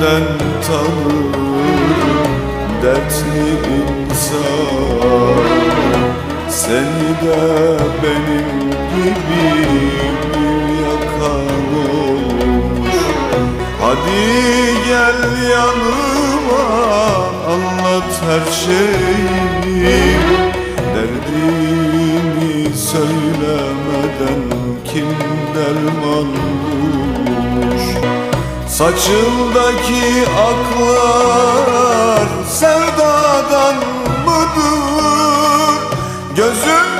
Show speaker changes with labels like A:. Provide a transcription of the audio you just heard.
A: ben tanırım dertli insan? Seni de benim gibi yakan olmuş. Hadi gel yanıma anlat her şeyi Derdini söylemeden kim derman bulmuş Saçındaki aklar sevdadan mıdır? Yaşlar